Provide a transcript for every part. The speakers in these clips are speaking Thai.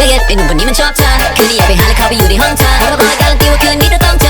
shake it ไอ้หนุ่มคนนี้มันชอบเธอคืนนี้อย่าไปหาเลยเขาไปอยู่ในห้องเธอรับรองการันตีว่าคืนนี้เธอต้องเจอ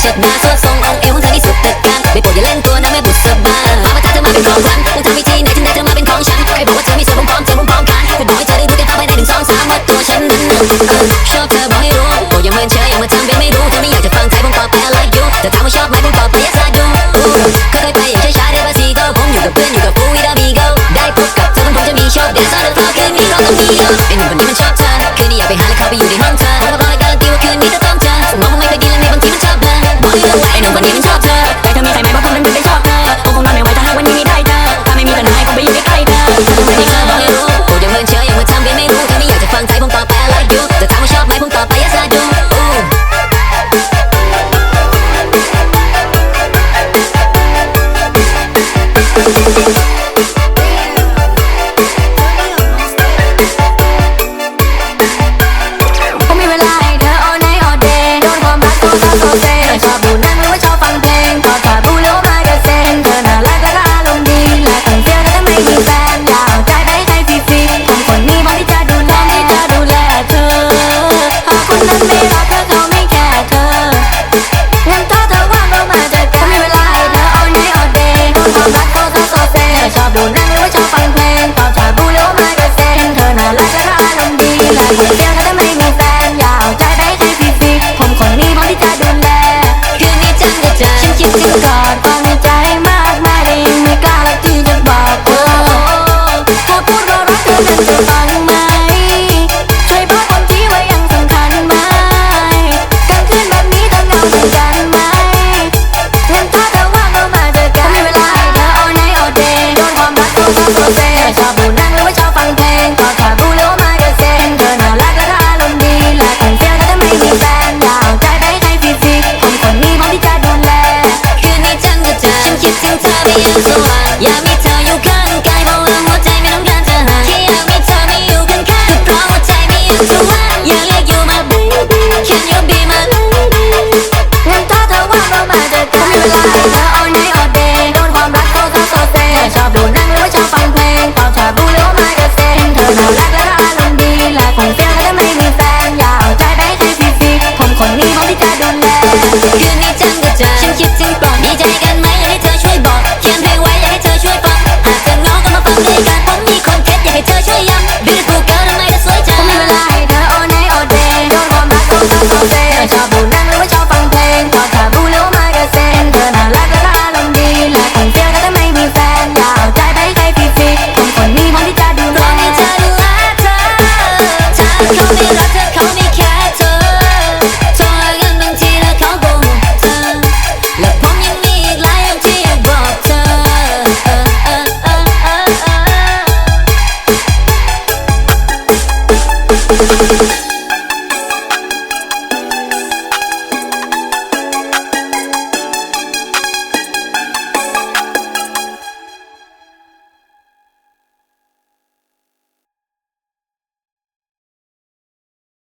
เชิดมาสวดทรงองเอวของเธอที่สุดตึกกางไม่ปวดอย่าเล่นตัวนะแม่บุษบามาประทะเธอมาเป็นของฉันต้องทำวิธีไหนถึงได้เธอมาเป็นของฉันใครบอกว่าเธอมีส่วนพร้อมเธอพร้อมกันเธอบอกให้เธอได้รู้กันต่อไปในหนึ่งสองสามว่าตัวฉันนั้น like so